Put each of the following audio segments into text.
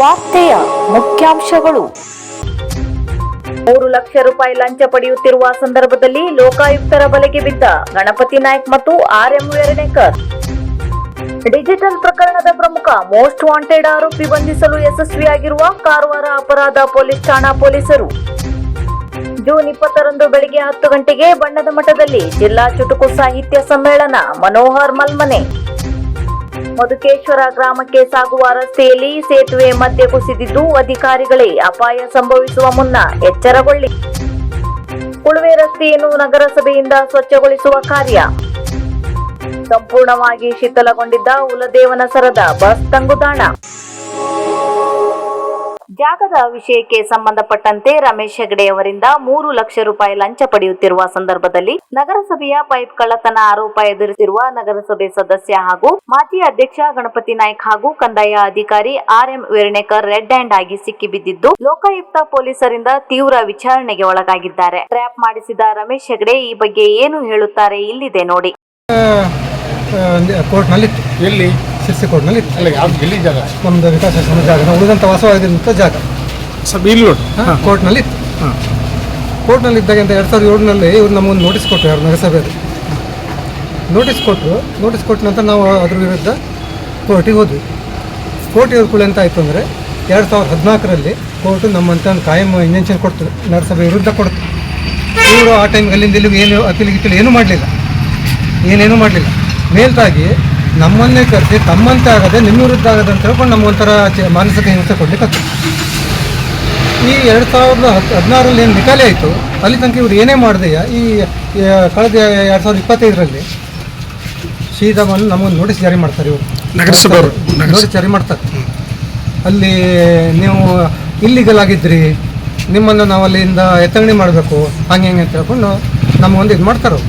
ವಾರ್ತೆಯ ಮುಖ್ಯಾಂಶಗಳು. ಮೂರು ಲಕ್ಷ ರೂಪಾಯಿ ಲಂಚ ಪಡೆಯುತ್ತಿರುವ ಸಂದರ್ಭದಲ್ಲಿ ಲೋಕಾಯುಕ್ತರ ಬಲೆಗೆ ಬಿದ್ದ ಗಣಪತಿ ನಾಯ್ಕ್ ಮತ್ತು ಆರ್ ಎಂ ವೇರಣೇಕರ್ ಡಿಜಿಟಲ್ ಪ್ರಕರಣದ ಪ್ರಮುಖ ಮೋಸ್ಟ್ ವಾಂಟೆಡ್ ಆರೋಪಿ ಬಂಧಿಸಲು ಯಶಸ್ವಿಯಾಗಿರುವ ಕಾರವಾರ ಅಪರಾಧ ಪೊಲೀಸ್ ಠಾಣಾ ಪೊಲೀಸರು. ಜೂನ್ ಇಪ್ಪತ್ತರಂದು ಬೆಳಗ್ಗೆ ಹತ್ತು ಗಂಟೆಗೆ ಬಣ್ಣದ ಮಠದಲ್ಲಿ ಜಿಲ್ಲಾ ಚುಟುಕು ಸಾಹಿತ್ಯ ಸಮ್ಮೇಳನ ಮನೋಹರ್ ಮಲ್ಮನೆ. ಮಧುಕೇಶ್ವರ ಗ್ರಾಮಕ್ಕೆ ಸಾಗುವ ರಸ್ತೆಯಲ್ಲಿ ಸೇತುವೆ ಮಧ್ಯೆ ಕುಸಿದಿದ್ದು ಅಧಿಕಾರಿಗಳೇ ಅಪಾಯ ಸಂಭವಿಸುವ ಮುನ್ನ ಎಚ್ಚರಗೊಳ್ಳಿ. ಕುಳುವೆ ರಸ್ತೆಯನ್ನು ನಗರಸಭೆಯಿಂದ ಸ್ವಚ್ಛಗೊಳಿಸುವ ಕಾರ್ಯ. ಸಂಪೂರ್ಣವಾಗಿ ಶಿಥಲಗೊಂಡಿದ್ದ ಉಲದೇವನ ಸರದ ಬಸ್ ತಂಗುದಾಣ. ಜಾಗದ ವಿಷಯಕ್ಕೆ ಸಂಬಂಧಪಟ್ಟಂತೆ ರಮೇಶ್ ಹೆಗಡೆ ಅವರಿಂದ ಮೂರು ಲಕ್ಷ ರೂಪಾಯಿ ಲಂಚ ಪಡೆಯುತ್ತಿರುವ ಸಂದರ್ಭದಲ್ಲಿ ನಗರಸಭೆಯ ಪೈಪ್ ಕಳ್ಳತನ ಆರೋಪ ಎದುರಿಸಿರುವ ನಗರಸಭೆ ಸದಸ್ಯ ಹಾಗೂ ಮಾಜಿ ಅಧ್ಯಕ್ಷ ಗಣಪತಿ ನಾಯ್ಕ ಹಾಗೂ ಕಂದಾಯ ಅಧಿಕಾರಿ R M Vernekar red hand ಆಗಿ ಸಿಕ್ಕಿಬಿದ್ದಿದ್ದು ಲೋಕಾಯುಕ್ತ ಪೊಲೀಸರಿಂದ ತೀವ್ರ ವಿಚಾರಣೆಗೆ ಒಳಗಾಗಿದ್ದಾರೆ. ಟ್ರ್ಯಾಪ್ ಮಾಡಿಸಿದ ರಮೇಶ್ ಹೆಗಡೆ ಈ ಬಗ್ಗೆ ಏನು ಹೇಳುತ್ತಾರೆ ಇಲ್ಲಿದೆ ನೋಡಿ. ಕೋರ್ಟ್ನಲ್ಲಿತ್ತು ಅಲ್ಲ ಯಾವ್ದು ಎಲ್ಲಿ ಜಾಗ? ನಮ್ಮದು ವಿಕಾಸ ಜಾಗ. ನಾವು ಉಳಿದಂಥ ವಾಸವಾಗಿದ್ದಂಥ ಜಾಗ. ಬೀಲ್ ರೋಡ್ ಹಾಂ ಕೋರ್ಟ್ನಲ್ಲಿತ್ತು ಹಾಂ. ಕೋರ್ಟ್ನಲ್ಲಿದ್ದಾಗ ಅಂತ ಎರಡು ಸಾವಿರದ ಏಳರಲ್ಲಿ ಇವ್ರು ನಮಗೊಂದು ನೋಟಿಸ್ ಕೊಟ್ಟರು ಯಾರು ನಗರಸಭೆಯಲ್ಲಿ. ನೋಟಿಸ್ ಕೊಟ್ಟರು. ನೋಟಿಸ್ ಕೊಟ್ಟ ನಂತರ ನಾವು ಅದ್ರ ವಿರುದ್ಧ ಕೋರ್ಟಿಗೆ ಹೋದ್ವಿ. ಕೋರ್ಟ್ ಕೂಡ ಅಂತ ಆಯಿತು ಅಂದರೆ ಎರಡು ಸಾವಿರದ ಹದಿನಾಲ್ಕರಲ್ಲಿ ಕೋರ್ಟು ನಮ್ಮಂತ ಒಂದು ಕಾಯಂ ಇಂಜೆಕ್ಷನ್ ಕೊಡ್ತು ನಗರಸಭೆ ವಿರುದ್ಧ ಕೊಡ್ತು ಇವರು ಆ ಟೈಮ್ಗೆ ಅಲ್ಲಿಂದ ಇಲ್ಲಿಗೆ ಏನು ಅಕ್ಕಿಲಿಗಿತ್ತಿಲ್ಲ ಏನೂ ಮಾಡಲಿಲ್ಲ. ಏನೇನೂ ಮಾಡಲಿಲ್ಲ. ಮೇಲ್ತಾಗಿ ನಮ್ಮನ್ನೇ ಕರೆಸಿ ತಮ್ಮಂತೆ ಆಗದೆ ನಿಮ್ಮ ವಿರುದ್ಧ ಆಗದೆ ಅಂತ ಹೇಳ್ಕೊಂಡು ನಮ್ಮ ಒಂಥರ ಮಾನಸಿಕ ಹಿಂಸೆ ಕೊಡ್ಲಿಕ್ಕೆ ಈ ಎರಡು ಸಾವಿರದ ಹತ್ತು ಹದಿನಾರಲ್ಲಿ ಏನು ನಿಖಾಲಿ ಆಯಿತು? ಅಲ್ಲಿ ತನಕ ಇವ್ರು ಏನೇ ಮಾಡಿದೆಯ? ಈ ಕಳೆದ ಎರಡು ಸಾವಿರದ ಇಪ್ಪತ್ತೈದರಲ್ಲಿ ಶೀತವನ್ನು ಬಂದು ನಮಗೊಂದು ನೋಟಿಸ್ ಜಾರಿ ಮಾಡ್ತಾರೆ ಇವರು. ನೋಟಿಸ್ ಜಾರಿ ಮಾಡ್ತಾರೆ. ಅಲ್ಲಿ ನೀವು ಇಲ್ಲಿಗಲ್ ಆಗಿದ್ರಿ ನಿಮ್ಮನ್ನು ನಾವು ಅಲ್ಲಿಂದ ಎತ್ತಂಗಡಿ ಮಾಡಬೇಕು ಹಂಗೆ ಹೆಂಗೆ ಅಂತ ಹೇಳ್ಕೊಂಡು ನಮಗೊಂದು ಇದು ಮಾಡ್ತಾರೆ ಅವ್ರು.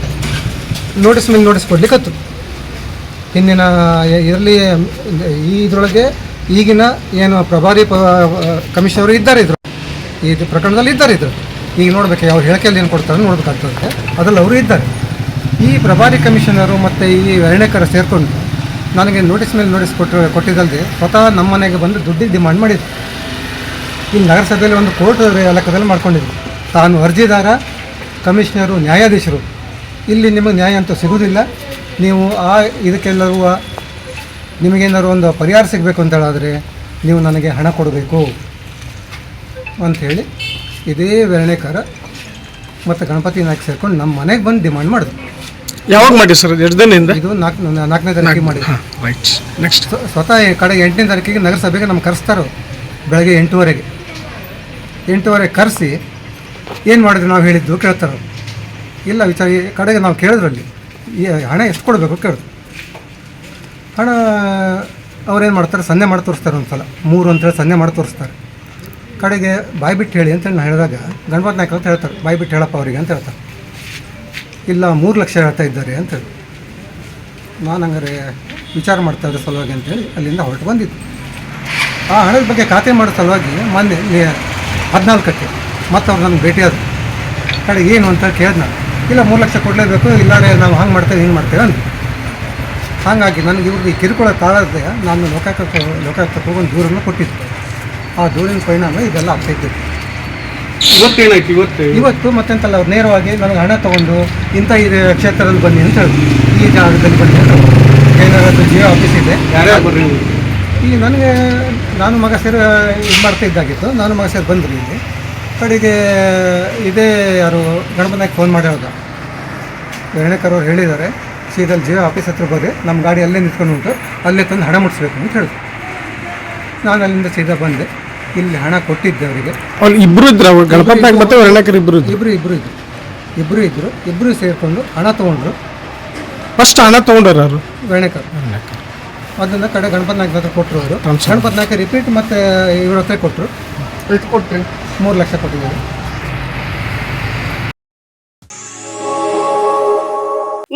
ನೋಟಿಸ್ ಮೇಲೆ ನೋಟಿಸ್ ಕೊಡ್ಲಿಕ್ಕತ್ತು ಹಿಂದಿನ ಇರಲಿ, ಈ ಇದರೊಳಗೆ ಈಗಿನ ಏನು ಪ್ರಭಾರಿ ಕಮಿಷನರು ಇದ್ದಾರೆ ಇದ್ರು ಈ ಪ್ರಕರಣದಲ್ಲಿ ಇದ್ದಾರೆ ಇದ್ರು ಈಗ ನೋಡ್ಬೇಕು, ಅವ್ರು ಹೇಳಿಕೆಯಲ್ಲಿ ಏನು ಕೊಡ್ತಾರೆ ನೋಡ್ಬೇಕಾಗ್ತದೆ. ಅದರಲ್ಲಿ ಅವರು ಇದ್ದಾರೆ. ಈ ಪ್ರಭಾರಿ ಕಮಿಷನರು ಮತ್ತು ಈ ಅರಣ್ಯಕರ ಸೇರಿಕೊಂಡು ನನಗೆ ನೋಟಿಸ್ ಮೇಲೆ ನೋಟಿಸ್ ಕೊಟ್ಟು ಕೊಟ್ಟಿದ್ದಲ್ಲದೆ ಸ್ವತಃ ನಮ್ಮ ಮನೆಗೆ ಬಂದು ದುಡ್ಡಿಗೆ ಡಿಮಾಂಡ್ ಮಾಡಿದ್ರು. ಈ ನಗರಸಭೆಯಲ್ಲಿ ಒಂದು ಕೋರ್ಟ್ ಲೆಕ್ಕದಲ್ಲಿ ಮಾಡ್ಕೊಂಡಿದ್ರು. ತಾನು ಅರ್ಜಿದಾರ, ಕಮಿಷನರು, ನ್ಯಾಯಾಧೀಶರು. ಇಲ್ಲಿ ನಿಮಗೆ ನ್ಯಾಯ ಅಂತೂ ಸಿಗುವುದಿಲ್ಲ ನೀವು ಆ ಇದಕ್ಕೆಲ್ಲರೂ ನಿಮಗೇನಾದ್ರು ಒಂದು ಪರಿಹಾರ ಸಿಗಬೇಕು ಅಂತ ಹೇಳಾದರೆ ನೀವು ನನಗೆ ಹಣ ಕೊಡಬೇಕು ಅಂಥೇಳಿ ಇದೇ ವೆರಣೆಕಾರ ಮತ್ತು ಗಣಪತಿ ನಾಯಕ್ ಸೇರ್ಕೊಂಡು ನಮ್ಮ ಮನೆಗೆ ಬಂದು ಡಿಮಾಂಡ್ ಮಾಡಿದ್ರು. ಯಾವಾಗ ಮಾಡಿ ಸರ್ ಎರಡು ದಿನದಿಂದ? ಇದು ನಾಲ್ಕು ನಾಲ್ಕನೇ ತಾರೀಕಿಗೆ ಮಾಡಿ ರೈಟ್ ನೆಕ್ಸ್ಟ್ ಸ್ವ- ಸ್ವತಃ ಈ ಕಡೆಗೆ ಎಂಟನೇ ತಾರೀಕಿಗೆ ನಗರಸಭೆಗೆ ನಮ್ಮ ಕರೆಸ್ತಾರೋ ಬೆಳಗ್ಗೆ ಎಂಟೂವರೆಗೆ. ಎಂಟೂವರೆಗೆ ಕರೆಸಿ ಏನು ಮಾಡಿದ್ರು ನಾವು ಹೇಳಿದ್ದು ಕೇಳ್ತಾರೋ? ಇಲ್ಲ ವಿಚಾರ ಕಡೆಗೆ ನಾವು ಕೇಳಿದ್ರಲ್ಲಿ. ಹಣ ಎಷ್ಟು ಕೊಡಬೇಕು ಕೇಳಿದ್ರು ಹಣ ಅವ್ರೇನು ಮಾಡ್ತಾರೆ? ಸಂಧೆ ಮಾಡಿ ತೋರಿಸ್ತಾರೆ ಒಂದು ಸಲ ಮೂರು ಅಂತೇಳಿ ಸಂಧೆ ಮಾಡಿ ತೋರಿಸ್ತಾರೆ. ಕಡೆಗೆ ಬಾಯಿ ಬಿಟ್ಟು ಹೇಳಿ ಅಂತೇಳಿ ನಾನು ಹೇಳಿದಾಗ ಗಣಪತಿ ನಾಯ್ಕ ಅಂತ ಹೇಳ್ತಾರೆ. ಬಾಯಿ ಬಿಟ್ಟು ಹೇಳಪ್ಪ ಅವರಿಗೆ ಅಂತ ಹೇಳ್ತಾರೆ. ಇಲ್ಲ, ಮೂರು ಲಕ್ಷ ಹೇಳ್ತಾ ಇದ್ದಾರೆ ಅಂತ ಹೇಳಿ. ನಾನು ಹಂಗಾರೆ ವಿಚಾರ ಮಾಡ್ತಾ ಇದ್ದ ಸಲುವಾಗಿ ಅಂತೇಳಿ ಅಲ್ಲಿಂದ ಹೊರಟು ಬಂದಿದ್ದು. ಆ ಹಣದ ಬಗ್ಗೆ ಖಾತೆ ಮಾಡೋ ಸಲುವಾಗಿ ಮೊನ್ನೆ ಹದಿನಾಲ್ಕಕ್ಕೆ ಮತ್ತೆ ಅವ್ರು ನನಗೆ ಭೇಟಿಯಾದರು. ಕಡೆ ಏನು ಅಂತ ಕೇಳಿದೆ ನಾನು. ಇಲ್ಲ ಮೂರು ಲಕ್ಷ ಕೊಡಲೇಬೇಕು ಇಲ್ಲಾರೆ ನಾವು ಹಂಗೆ ಮಾಡ್ತೇವೆ ಹಿಂಗೆ ಮಾಡ್ತೇವೆ ಅಂತ ಹಾಗಾಗಿ ನನಗೆ ಇವ್ರಿಗೆ ಕಿರುಕುಳ ತಾಳದೆ ನಾನು ಲೋಕಾಯುಕ್ತ ಲೋಕಾಯುಕ್ತಕ್ಕೆ ಹೋಗೊಂದು ದೂರನ್ನು ಕೊಟ್ಟಿದ್ದೆ. ಆ ದೂರಿನ ಪರಿಣಾಮ ಇದೆಲ್ಲ ಆಗ್ತಾಯಿತ್ತು ಇವತ್ತೇನಾಯ್ತು ಇವತ್ತು? ಇವತ್ತು ಮತ್ತೆಂತಲ್ಲ ಅವ್ರು ನೇರವಾಗಿ ನನಗೆ ಹಣ ತೊಗೊಂಡು ಇಂಥ ಈ ಕ್ಷೇತ್ರದಲ್ಲಿ ಬನ್ನಿ ಅಂತ ಹೇಳಿದ್ರು. ಈ ಜಾಗದಲ್ಲಿ ಬನ್ನಿ ಅಂತ ಏನಾದರೂ ಜಿಯೋ ಆಫೀಸ್ ಇದೆ. ಯಾರ್ಯಾರು ಬರ್ರಿ? ಇಲ್ಲಿ ನನಗೆ ನಾನು ಮಗ ಸೇರಿ ಇದು ಮಾಡ್ತಾ ಇದ್ದಾಗಿತ್ತು. ನಾನು ಮಗ ಸೇರಿ ಬಂದ್ರಿ ಇಲ್ಲಿ. ಕಡೆಗೆ ಇದೇ ಯಾರು ಗಣಪನಾಗಿ ಫೋನ್ ಮಾಡಿ ಹೇಳ್ದ ವೇಣೇಕರ್ ಅವ್ರು ಹೇಳಿದ್ದಾರೆ ಸೀದಲ್ಲಿ ಜಿಯೋ ಆಫೀಸ್ ಹತ್ರ ಬರ್ರಿ ನಮ್ಮ ಗಾಡಿ ಅಲ್ಲೇ ನಿಂತ್ಕೊಂಡು ಉಂಟು ಅಲ್ಲೇ ತಂದು ಹಣ ಮುಟ್ಸ್ಬೇಕು ಅಂತ ಹೇಳಿದ್ರು. ನಾನು ಅಲ್ಲಿಂದ ಸೀದಾ ಬಂದೆ ಇಲ್ಲಿ ಹಣ ಕೊಟ್ಟಿದ್ದೆ ಅವರಿಗೆ. ಅವ್ರು ಇಬ್ಬರು ಇದ್ರು ಮತ್ತೆ ವರ್ಣಕರ್ ಇಬ್ರು ಇದ್ರು? ಇಬ್ಬರು ಇಬ್ಬರು ಇದ್ರು. ಇಬ್ಬರು ಇದ್ದರು ಇಬ್ಬರು ಸೇರಿಕೊಂಡು ಹಣ ತೊಗೊಂಡ್ರು. ಫಸ್ಟ್ ಹಣ ತೊಗೊಂಡ್ರು ಅವರು ವೇಣೇಕರ್. ಅದನ್ನು ಕಡೆ ಗಣಪತಿ ನಾಯ್ಕ ಹತ್ರ ಕೊಟ್ಟರು ಅವರು. ಹೌದು ಸರ್. ಗಣಪತಿ ನಾಯ್ಕ ರಿಪೀಟ್ ಮತ್ತು ಇವ್ರ ಹತ್ರ ಕೊಟ್ಟರು ಎಷ್ಟು ಮೂರು ಲಕ್ಷ ಕೊಟ್ಟಿದ್ದಾರೆ.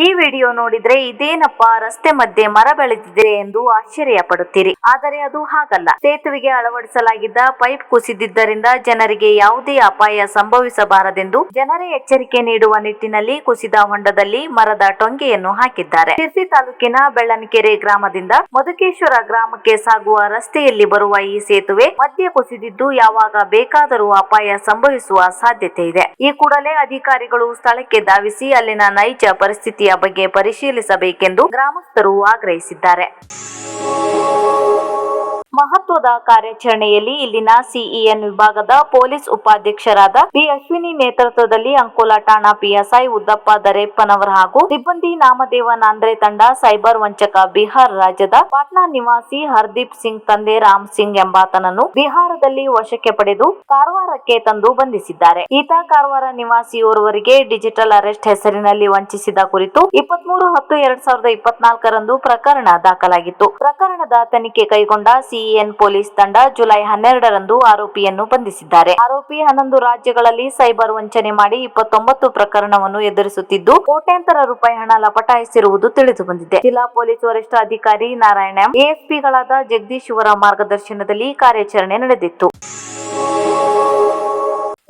ಈ ವಿಡಿಯೋ ನೋಡಿದ್ರೆ ಇದೇನಪ್ಪ, ರಸ್ತೆ ಮಧ್ಯೆ ಮರ ಬೆಳೆದಿದೆ ಎಂದು ಆಶ್ಚರ್ಯ ಪಡುತ್ತೀರಿ ಆದರೆ ಅದು ಹಾಗಲ್ಲ. ಸೇತುವೆಗೆ ಅಳವಡಿಸಲಾಗಿದ್ದ ಪೈಪ್ ಕುಸಿದಿದ್ದರಿಂದ ಜನರಿಗೆ ಯಾವುದೇ ಅಪಾಯ ಸಂಭವಿಸಬಾರದೆಂದು ಜನರೇ ಎಚ್ಚರಿಕೆ ನೀಡುವ ನಿಟ್ಟಿನಲ್ಲಿ ಕುಸಿದ ಹೊಂಡದಲ್ಲಿ ಮರದ ಟೊಂಗೆಯನ್ನು ಹಾಕಿದ್ದಾರೆ. ಶಿರ್ಸಿ ತಾಲೂಕಿನ ಬೆಳ್ಳನಕೆರೆ ಗ್ರಾಮದಿಂದ ಮಧುಕೇಶ್ವರ ಗ್ರಾಮಕ್ಕೆ ಸಾಗುವ ರಸ್ತೆಯಲ್ಲಿ ಬರುವ ಈ ಸೇತುವೆ ಮಧ್ಯೆ ಕುಸಿದಿದ್ದು ಯಾವಾಗ ಬೇಕಾದರೂ ಅಪಾಯ ಸಂಭವಿಸುವ ಸಾಧ್ಯತೆ ಇದೆ. ಈ ಕೂಡಲೇ ಅಧಿಕಾರಿಗಳು ಸ್ಥಳಕ್ಕೆ ಧಾವಿಸಿ ಅಲ್ಲಿನ ನೈಜ ಪರಿಸ್ಥಿತಿಯ ಬಗ್ಗೆ ಪರಿಶೀಲಿಸಬೇಕೆಂದು ಗ್ರಾಮಸ್ಥರು ಆಗ್ರಹಿಸಿದ್ದಾರೆ. ಮಹತ್ವದ ಕಾರ್ಯಾಚರಣೆಯಲ್ಲಿ ಇಲ್ಲಿನ ಸಿಇಎನ್ ವಿಭಾಗದ ಪೊಲೀಸ್ ಉಪಾಧ್ಯಕ್ಷರಾದ ಬಿ ಅಶ್ವಿನಿ ನೇತೃತ್ವದಲ್ಲಿ ಅಂಕೋಲಾ ಠಾಣಾ ಪಿಎಸ್ಐ ಉದ್ದಪ್ಪ ದರೇಪ್ಪನವರ್ ಹಾಗೂ ಸಿಬ್ಬಂದಿ ನಾಮದೇವ ನಾಂದ್ರೆ ತಂಡ, ಸೈಬರ್ ವಂಚಕ ಬಿಹಾರ್ ರಾಜ್ಯದ ಪಾಟ್ನಾ ನಿವಾಸಿ ಹರ್ದೀಪ್ ಸಿಂಗ್ ತಂದೆ ರಾಮ್ ಸಿಂಗ್ ಎಂಬಾತನನ್ನು ಬಿಹಾರದಲ್ಲಿ ವಶಕ್ಕೆ ಪಡೆದು ಕಾರವಾರಕ್ಕೆ ತಂದು ಬಂಧಿಸಿದ್ದಾರೆ. ಈತ ಕಾರವಾರ ನಿವಾಸಿಯೋರ್ವರಿಗೆ ಡಿಜಿಟಲ್ ಅರೆಸ್ಟ್ ಹೆಸರಿನಲ್ಲಿ ವಂಚಿಸಿದ ಕುರಿತು ಇಪ್ಪತ್ಮೂರು ಹತ್ತು ಎರಡ್ ಸಾವಿರದ ಇಪ್ಪತ್ನಾಲ್ಕರಂದು ಪ್ರಕರಣ ದಾಖಲಾಗಿತ್ತು. ಪ್ರಕರಣದ ತನಿಖೆ ಕೈಗೊಂಡ ಸಿಇಎನ್ ಪೊಲೀಸ್ ತಂಡ ಜುಲೈ ಹನ್ನೆರಡರಂದು ಆರೋಪಿಯನ್ನು ಬಂಧಿಸಿದ್ದಾರೆ. ಆರೋಪಿ ಹನ್ನೊಂದು ರಾಜ್ಯಗಳಲ್ಲಿ ಸೈಬರ್ ವಂಚನೆ ಮಾಡಿ ಇಪ್ಪತ್ತೊಂಬತ್ತು ಪ್ರಕರಣವನ್ನು ಎದುರಿಸುತ್ತಿದ್ದು, ಕೋಟ್ಯಾಂತರ ರೂಪಾಯಿ ಹಣ ಲಪಟಾಯಿಸಿರುವುದು ತಿಳಿದು ಬಂದಿದೆ ಜಿಲ್ಲಾ ಪೊಲೀಸ್ ವರಿಷ್ಠಾಧಿಕಾರಿ ನಾರಾಯಣ ಎಂ, ಎಎಸ್ಪಿಗಳಾದ ಜಗದೀಶ್ ಇವರ ಮಾರ್ಗದರ್ಶನದಲ್ಲಿ ಕಾರ್ಯಾಚರಣೆ ನಡೆದಿತ್ತು.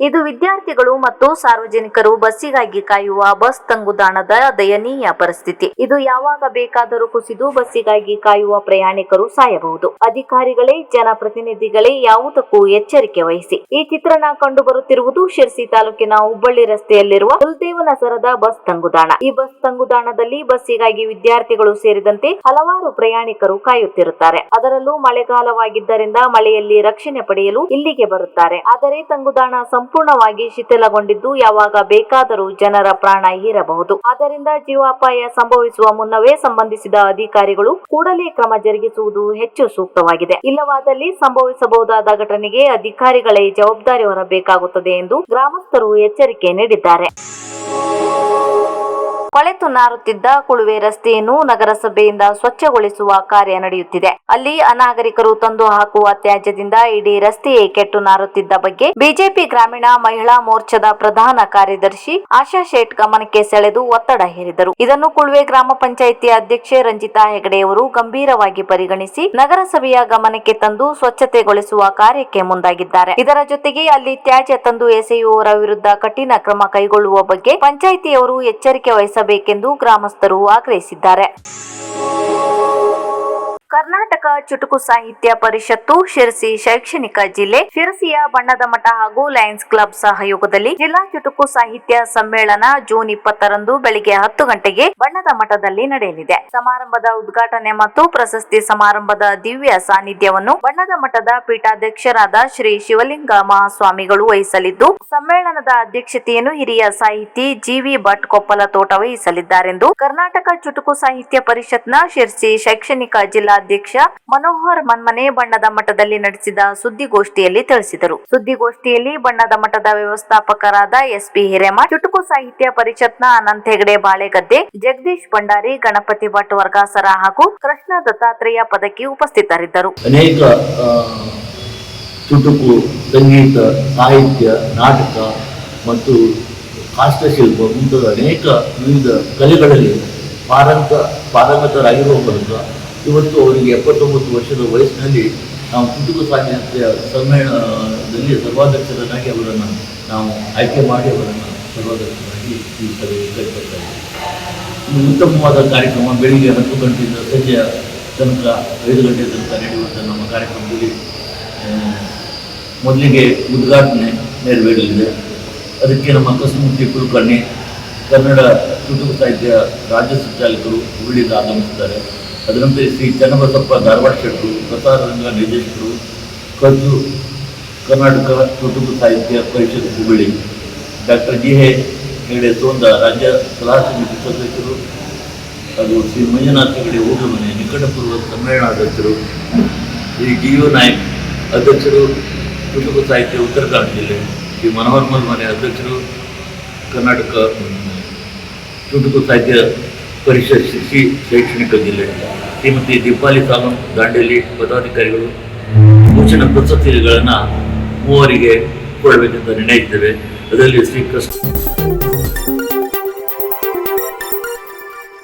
ಇದು ವಿದ್ಯಾರ್ಥಿಗಳು ಮತ್ತು ಸಾರ್ವಜನಿಕರು ಬಸ್ಸಿಗಾಗಿ ಕಾಯುವ ಬಸ್ ತಂಗುದಾಣದ ದಯನೀಯ ಪರಿಸ್ಥಿತಿ. ಇದು ಯಾವಾಗ ಬೇಕಾದರೂ ಕುಸಿದು ಬಸ್ಸಿಗಾಗಿ ಕಾಯುವ ಪ್ರಯಾಣಿಕರು ಸಾಯಬಹುದು. ಅಧಿಕಾರಿಗಳೇ, ಜನಪ್ರತಿನಿಧಿಗಳೇ ಯಾವುದಕ್ಕೂ ಎಚ್ಚರಿಕೆ ವಹಿಸಿ. ಈ ಚಿತ್ರಣ ಕಂಡು ಬರುತ್ತಿರುವುದು ಶಿರ್ಸಿ ತಾಲೂಕಿನ ಹುಬ್ಬಳ್ಳಿ ರಸ್ತೆಯಲ್ಲಿರುವ ಕುಲದೇವನಸರದ ಬಸ್ ತಂಗುದಾಣ. ಈ ಬಸ್ ತಂಗುದಾಣದಲ್ಲಿ ಬಸ್ಸಿಗಾಗಿ ವಿದ್ಯಾರ್ಥಿಗಳು ಸೇರಿದಂತೆ ಹಲವಾರು ಪ್ರಯಾಣಿಕರು ಕಾಯುತ್ತಿರುತ್ತಾರೆ. ಅದರಲ್ಲೂ ಮಳೆಗಾಲವಾಗಿದ್ದರಿಂದ ಮಳೆಯಲ್ಲಿ ರಕ್ಷಣೆ ಪಡೆಯಲು ಇಲ್ಲಿಗೆ ಬರುತ್ತಾರೆ. ಆದರೆ ತಂಗುದಾಣ ಸಂಪೂರ್ಣವಾಗಿ ಶಿಥಿಲಗೊಂಡಿದ್ದು ಯಾವಾಗ ಬೇಕಾದರೂ ಜನರ ಪ್ರಾಣ ಹೀರಬಹುದು. ಆದ್ದರಿಂದ ಜೀವಾಪಾಯ ಸಂಭವಿಸುವ ಮುನ್ನವೇ ಸಂಬಂಧಿಸಿದ ಅಧಿಕಾರಿಗಳು ಕೂಡಲೇ ಕ್ರಮ ಜರುಗಿಸುವುದು ಹೆಚ್ಚು ಸೂಕ್ತವಾಗಿದೆ. ಇಲ್ಲವಾದಲ್ಲಿ ಸಂಭವಿಸಬಹುದಾದ ಘಟನೆಗೆ ಅಧಿಕಾರಿಗಳೇ ಜವಾಬ್ದಾರಿ ಹೊರಬೇಕಾಗುತ್ತದೆ ಎಂದು ಗ್ರಾಮಸ್ಥರು ಎಚ್ಚರಿಕೆ ನೀಡಿದ್ದಾರೆ. ಕೊಳೆತು ನಾರುತ್ತಿದ್ದ ಕುಳುವೆ ರಸ್ತೆಯನ್ನು ನಗರಸಭೆಯಿಂದ ಸ್ವಚ್ಛಗೊಳಿಸುವ ಕಾರ್ಯ ನಡೆಯುತ್ತಿದೆ. ಅಲ್ಲಿ ಅನಾಗರಿಕರು ತಂದು ಹಾಕುವ ತ್ಯಾಜ್ಯದಿಂದ ಇಡೀ ರಸ್ತೆಯೇ ಕೆಟ್ಟು ನಾರುತ್ತಿದ್ದ ಬಗ್ಗೆ ಬಿಜೆಪಿ ಗ್ರಾಮೀಣ ಮಹಿಳಾ ಮೋರ್ಚಾದ ಪ್ರಧಾನ ಕಾರ್ಯದರ್ಶಿ ಆಶಾ ಶೇಟ್ ಗಮನಕ್ಕೆ ಸೆಳೆದು ಒತ್ತಡ ಹೇರಿದರು. ಇದನ್ನು ಕುಳುವೆ ಗ್ರಾಮ ಪಂಚಾಯಿತಿ ಅಧ್ಯಕ್ಷೆ ರಂಜಿತಾ ಹೆಗಡೆಯವರು ಗಂಭೀರವಾಗಿ ಪರಿಗಣಿಸಿ ನಗರಸಭೆಯ ಗಮನಕ್ಕೆ ತಂದು ಸ್ವಚ್ಛತೆಗೊಳಿಸುವ ಕಾರ್ಯಕ್ಕೆ ಮುಂದಾಗಿದ್ದಾರೆ. ಇದರ ಜೊತೆಗೆ ಅಲ್ಲಿ ತ್ಯಾಜ್ಯ ತಂದು ಎಸೆಯುವವರ ವಿರುದ್ಧ ಕಠಿಣ ಕ್ರಮ ಕೈಗೊಳ್ಳುವ ಬಗ್ಗೆ ಪಂಚಾಯಿತಿಯವರು ಎಚ್ಚರಿಕೆ ವಹಿಸಬೇಕೆಂದು ಗ್ರಾಮಸ್ಥರು ಆಗ್ರಹಿಸಿದ್ದಾರೆ. ಕರ್ನಾಟಕ ಚುಟುಕು ಸಾಹಿತ್ಯ ಪರಿಷತ್ತು ಶಿರಸಿ ಶೈಕ್ಷಣಿಕ ಜಿಲ್ಲೆ ಶಿರಸಿಯ ಬಣ್ಣದ ಮಠ ಹಾಗೂ ಲಯನ್ಸ್ ಕ್ಲಬ್ ಸಹಯೋಗದಲ್ಲಿ ಜಿಲ್ಲಾ ಚುಟುಕು ಸಾಹಿತ್ಯ ಸಮ್ಮೇಳನ ಜೂನ್ ಇಪ್ಪತ್ತರಂದು ಬೆಳಿಗ್ಗೆ ಹತ್ತು ಗಂಟೆಗೆ ಬಣ್ಣದ ಮಠದಲ್ಲಿ ನಡೆಯಲಿದೆ. ಸಮಾರಂಭದ ಉದ್ಘಾಟನೆ ಮತ್ತು ಪ್ರಶಸ್ತಿ ಸಮಾರಂಭದ ದಿವ್ಯ ಸಾನ್ನಿಧ್ಯವನ್ನು ಬಣ್ಣದ ಮಠದ ಪೀಠಾಧ್ಯಕ್ಷರಾದ ಶ್ರೀ ಶಿವಲಿಂಗ ಮಹಾಸ್ವಾಮಿಗಳು ವಹಿಸಲಿದ್ದು, ಸಮ್ಮೇಳನದ ಅಧ್ಯಕ್ಷತೆಯನ್ನು ಹಿರಿಯ ಸಾಹಿತಿ ಜಿವಿ ಭಟ್ ಕೊಪ್ಪಲ ತೋಟ ವಹಿಸಲಿದ್ದಾರೆಂದು ಕರ್ನಾಟಕ ಚುಟುಕು ಸಾಹಿತ್ಯ ಪರಿಷತ್ನ ಶಿರ್ಸಿ ಶೈಕ್ಷಣಿಕ ಜಿಲ್ಲಾಧ್ಯಕ್ಷ ಮನೋಹರ್ ಮನ್ಮನೆ ಬಣ್ಣದ ಮಠದಲ್ಲಿ ನಡೆಸಿದ ಸುದ್ದಿಗೋಷ್ಠಿಯಲ್ಲಿ ತಿಳಿಸಿದರು. ಸುದ್ದಿಗೋಷ್ಠಿಯಲ್ಲಿ ಬಣ್ಣದ ಮಠದ ವ್ಯವಸ್ಥಾಪಕರಾದ ಎಸ್ಪಿ ಹಿರೇಮ, ಚುಟುಕು ಸಾಹಿತ್ಯ ಪರಿಷತ್ನ ಅನಂತ ಹೆಗಡೆ ಬಾಳೆಗದ್ದೆ, ಜಗದೀಶ್ ಭಂಡಾರಿ, ಗಣಪತಿ ಭಟ್ ವರ್ಗಾಸರ ಹಾಗೂ ಕೃಷ್ಣ ದತ್ತಾತ್ರೇಯ ಪದಕಿ ಉಪಸ್ಥಿತರಿದ್ದರು. ಅನೇಕ ಚುಟುಕು, ಸಂಗೀತ, ಸಾಹಿತ್ಯ, ನಾಟಕ ಮತ್ತು ಕಾಷ್ಟಶಿಲ್ಪ ಮುಂತಾದ ಅನೇಕ ವಿವಿಧ ಕಲೆಗಳಲ್ಲಿ ಪಾರಂಗ ಪಾರಂಗತರಾಗಿರುವ ಮೂಲಕ ಇವತ್ತು ಅವರಿಗೆ ಎಪ್ಪತ್ತೊಂಬತ್ತು ವರ್ಷದ ವಯಸ್ಸಿನಲ್ಲಿ ನಾವು ಕುಟುಂಬ ಸಾಹಿತ್ಯ ಸಮ್ಮೇಳನದಲ್ಲಿ ಸರ್ವಾಧ್ಯಕ್ಷರನ್ನಾಗಿ ಅವರನ್ನು ನಾವು ಆಯ್ಕೆ ಮಾಡಿ ಅವರನ್ನು ಸರ್ವಾಧ್ಯಕ್ಷರಾಗಿ ಈ ಸಭೆಗೆ ಕೈಗೊಳ್ತಾ ಇದ್ದೇವೆ. ಉತ್ತಮವಾದ ಕಾರ್ಯಕ್ರಮ ಬೆಳಿಗ್ಗೆ ಹತ್ತು ಗಂಟೆಯಿಂದ ಸಂಜೆ ತನಕ, ಐದು ಗಂಟೆ ತನಕ ನಡೆಯುವಂಥ ನಮ್ಮ ಕಾರ್ಯಕ್ರಮದಲ್ಲಿ ಮೊದಲಿಗೆ ಉದ್ಘಾಟನೆ ನೆರವೇರಲಿದೆ. ಅದಕ್ಕೆ ನಮ್ಮ ಕಸಮೂರ್ತಿ ಕುಲಕರ್ಣಿ, ಕನ್ನಡ ಕುಟುಂಬ ಸಾಹಿತ್ಯ ರಾಜ್ಯ ಸಂಚಾಲಕರು ಹುಬ್ಬಳ್ಳಿಯಿಂದ ಆಗಮಿಸಿದ್ದಾರೆ. ಅದರಂತೆ ಶ್ರೀ ಚನ್ನಬಸಪ್ಪ ಧಾರವಾಡ ಶೆಟ್ಟರು, ಪ್ರಸಾರರಂಗ ನಿರ್ದೇಶಕರು, ಕದ್ದು ಕರ್ನಾಟಕ ಕುಟುಂಬ Sahitya Parishat Hubballi, doctor G A Hegde Sonda ರಾಜ್ಯ ಸಲಹಾ ಸಮಿತಿ ಸದಸ್ಯರು ಹಾಗೂ ಶ್ರೀ ಮಂಜುನಾಥ್ ಹೆಗಡೆ ಹೋಗಮನೆ ನಿಕಟಪೂರ್ವ ಸಮ್ಮೇಳನಾಧ್ಯಕ್ಷರು ಶ್ರೀ ಡಿ ಯು ನಾಯ್ಕ್ ಅಧ್ಯಕ್ಷರು, ಕುಟುಂಬ ಸಾಹಿತ್ಯ ಉತ್ತರ ಕನ್ನಡ ಜಿಲ್ಲೆ, ಶ್ರೀ ಮನೋಹರ್ ಮಲ್ಮನೆ ಅಧ್ಯಕ್ಷರು, ಕರ್ನಾಟಕ ಚುಟುಕು ಸಾಹಿತ್ಯ ಪರಿಷತ್ ಶಿಕ್ಷಿ ಶೈಕ್ಷಣಿಕ ಜಿಲ್ಲೆ. ಶ್ರೀಮತಿ ದೀಪಾಲಿ ಸಾಲಂ ದಾಂಡೇಲಿ ಪದಾಧಿಕಾರಿಗಳು ಸೂಚನ ಪ್ರಶಸ್ತಿಗಳನ್ನು ಮೂವರಿಗೆ ಕೊಡಬೇಕೆಂದು ನಿರ್ಣಯಿಸಿದ್ದೇವೆ. ಅದರಲ್ಲಿ ಶ್ರೀ ಕೃಷ್ಣ